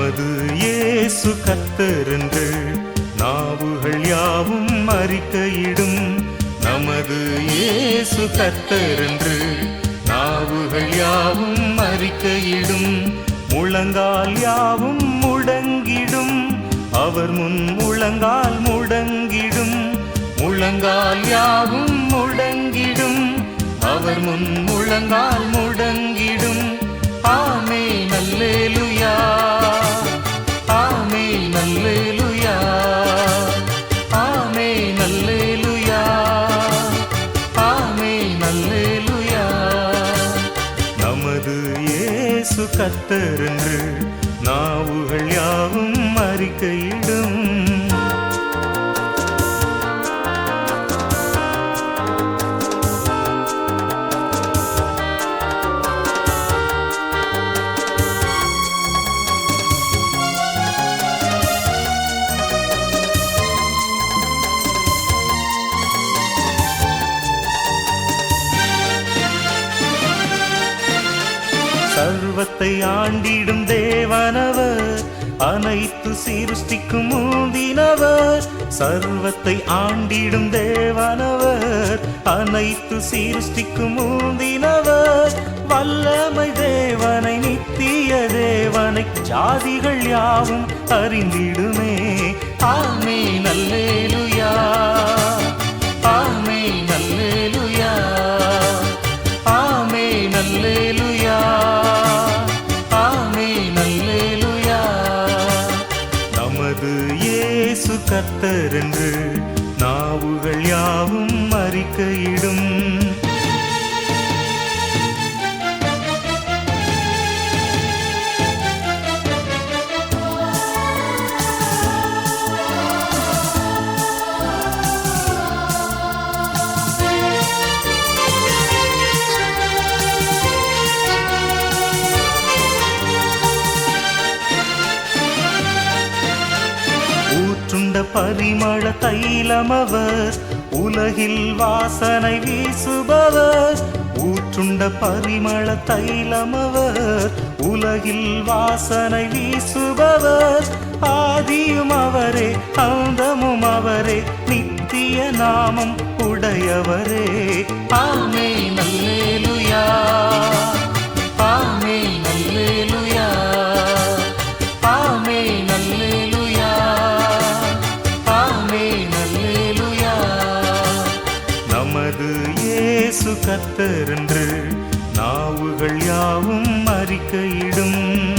நமது இயேசு கத்தருந்து நாவுகள் யாவும் அறிக்கையிடும் நமது இயேசு கத்தருந்து நாவுகள் யாவும் அறிக்கையிடும் முழங்கால் யாவும் முடங்கிடும். அவர் முன் முழங்கால் முடங்கிடும். முழங்கால் யாவும் முடங்கிடும். அவர் முன் முழங்கால் கத்தருந்து நாவுகள் யாவும் அறிக்கையில் சர்வத்தை ஆண்டிடும் தேவனவர் அனைத்து சீருஷ்டிக்கும் மூந்தினவர் சர்வத்தை ஆண்டிடும் தேவனவர் அனைத்து சீருஷ்டிக்கும் மூந்தினவர் வல்லமை தேவனை நித்திய தேவனை ஜாதிகள் யாவும் அறிந்திடுமே. ஆமே நல்லே யாவும் அறிக்கையிடும் பரிமள தைலமவர் உலகில் வாசனை வீசுபவர் ஊற்றுண்ட பரிமள தைலமவர் உலகில் வாசனை வீசுபவர். ஆதியும் அவரே அந்தமும் அவரே நித்திய நாமம் உடையவரே. ஆமே இயேசு கத்தரென்று நாவுகள் யாவும் அறிக்கையிடும்.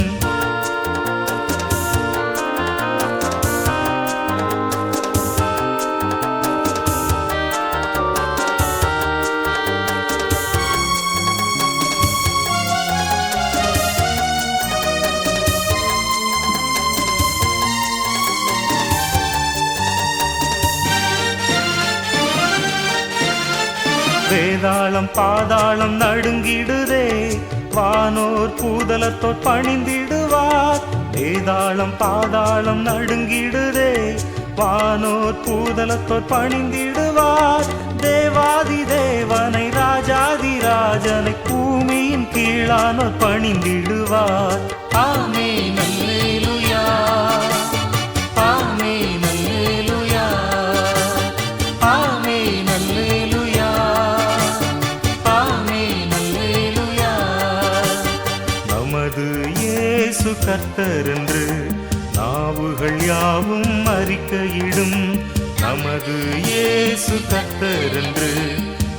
வேதாளம் பாதாளம் நடுங்கிடுதே. வானோர் பூதலத்தோர் பணிந்திடுவார். வேதாளம் பாதாளம் நடுங்கிடுதே. வானோர் பூதலத்தோர் பணிந்திடுவார். தேவாதி தேவனை ராஜாதி ராஜனை பூமியின் கீழானோர் பணிந்திடுவார். ஆமே இயேசு கர்த்தரென்று நாவுகள் யாவும் அறிக்கையிடும். நமது இயேசு கர்த்தரென்று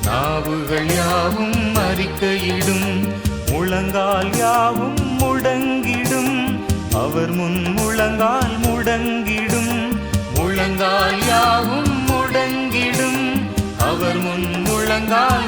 நாவுகள் யாவும் அறிக்கையிடும். முழங்கால் யாவும் முடங்கிடும். அவர் முன் முழங்கால் முடங்கிடும். முழங்கால் யாவும் முடங்கிடும். அவர் முன் முழங்கால்